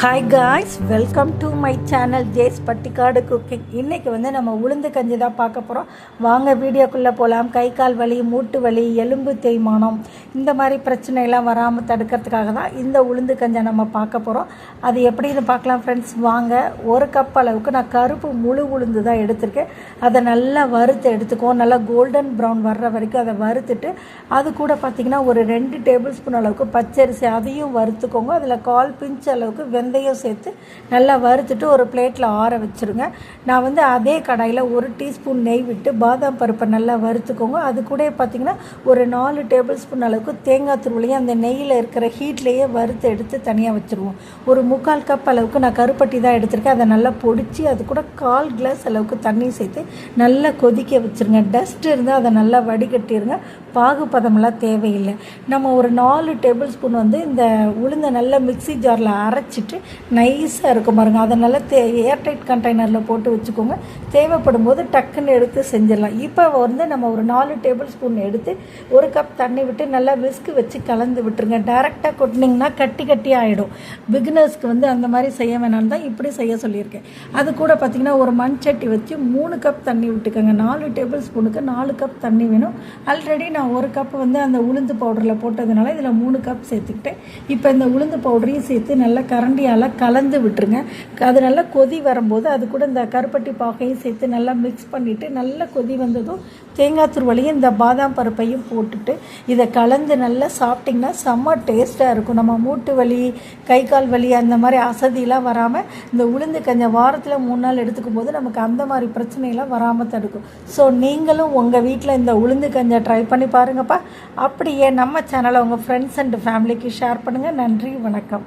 Hi guys welcome to my channel ஜேஸ் பட்டிக்காடு cooking இன்றைக்கி வந்து நம்ம உளுந்து கஞ்சி தான் பார்க்க போகிறோம் வாங்க வீடியோக்குள்ளே போகலாம் கை கால் வலி மூட்டு வலி எலும்பு தேய்மானம் இந்த மாதிரி பிரச்சனையெல்லாம் வராமல் தடுக்கிறதுக்காக தான் இந்த உளுந்து கஞ்சை நம்ம பார்க்க போகிறோம் அது எப்படின்னு பார்க்கலாம் ஃப்ரெண்ட்ஸ் வாங்க ஒரு கப் அளவுக்கு நான் கருப்பு முழு உளுந்து தான் எடுத்திருக்கேன். அதை நல்லா வறுத்து எடுத்துக்குவோம். நல்லா கோல்டன் ப்ரௌன் வர்ற வரைக்கும் அதை வறுத்துட்டு அது கூட பார்த்திங்கன்னா ஒரு ரெண்டு டேபிள் ஸ்பூன் அளவுக்கு பச்சரிசி அதையும் வறுத்துக்கோங்க. அதில் கால் பிஞ்ச் அளவுக்கு வெந்தயம் சேர்த்து நல்லா வறுத்துட்டு ஒரு பிளேட்டில் ஆற வச்சுருங்க. நான் வந்து அதே கடாயில் ஒரு டீஸ்பூன் நெய் விட்டு பாதாம் பருப்பை நல்லா வறுத்துக்கோங்க. அது கூட பார்த்திங்கன்னா ஒரு நாலு டேபிள் ஸ்பூன் அளவுக்கு தேங்காய் துருவலையும் அந்த நெய்யில் இருக்கிற ஹீட்லேயே வறுத்து எடுத்து தனியாக வச்சுருவோம். ஒரு முக்கால் கப் அளவுக்கு நான் கருப்பட்டி தான் எடுத்திருக்கேன். அதை நல்லா பொடிச்சு அது கூட கால் கிளாஸ் அளவுக்கு தண்ணி சேர்த்து நல்லா கொதிக்க வச்சுருங்க. டஸ்ட் இருந்தால் அதை நல்லா வடிகட்டிடுங்க பாகுபதமெல்லாம் தேவையில்லை. நம்ம ஒரு நாலு டேபிள் ஸ்பூன் வந்து இந்த உளுந்த நல்லா மிக்ஸி ஜாரில் அரைச்சிட்டு நைஸாக இருக்கும் பாருங்க. அதை நல்லா தே ஏர்டைட் கண்டெய்னரில் போட்டு வச்சுக்கோங்க. தேவைப்படும் போது டக்குன்னு எடுத்து செஞ்சிடலாம். இப்போ வந்து நம்ம ஒரு நாலு டேபிள் ஸ்பூன் எடுத்து ஒரு கப் தண்ணி விட்டு நல்லா விஸ்கு வச்சு கலந்து விட்டுருங்க. டேரெக்டாக கொட்டினீங்கன்னா கட்டி கட்டி ஆகிடும் பிகினர்ஸ்க்கு வந்து அந்த மாதிரி செய்ய வேணாலும் தான் இப்படி செய்ய சொல்லியிருக்கேன். அது கூட பார்த்திங்கன்னா ஒரு மண் சட்டி வச்சு மூணு கப் தண்ணி விட்டுக்கோங்க. நாலு டேபிள் ஸ்பூனுக்கு நாலு கப் தண்ணி வேணும். ஆல்ரெடி நான் ஒரு கப் வந்து அந்த உளுந்து பவுடரில் போட்டதுனால இதில் மூணு கப் சேர்த்துக்கிட்டேன். இப்போ இந்த உளுந்து பவுடரையும் சேர்த்து நல்லா கரண்டியால் கலந்து விட்டுருங்க. அது நல்லா கொதி வரும்போது அது கூட இந்த கருப்பட்டி பாகையும் சேர்த்து நல்லா மிக்ஸ் பண்ணிவிட்டு நல்லா கொதி வந்ததும் தேங்காய் துருவலையும் இந்த பாதாம் பருப்பையும் போட்டுட்டு இதை கலந்து நல்லா சாப்பிட்டிங்கன்னா செம்ம டேஸ்ட்டாக இருக்கும். நம்ம மூட்டு வலி கை கால் வலி அந்த மாதிரி அசதியெலாம் வராமல் இந்த உளுந்து கஞ்சம் வாரத்தில் மூணு நாள் எடுத்துக்கும் போது நமக்கு அந்த மாதிரி பிரச்சனையெல்லாம் வராமல் தடுக்கும் ஸோ நீங்களும் உங்கள் வீட்டில் இந்த உளுந்து கஞ்சை ட்ரை பண்ணி பாருங்கப்பா. அப்படியே நம்ம சேனலை உங்கள் ஃப்ரெண்ட்ஸ் அண்ட் ஃபேமிலிக்கு ஷேர் பண்ணுங்கள் நன்றி வணக்கம்.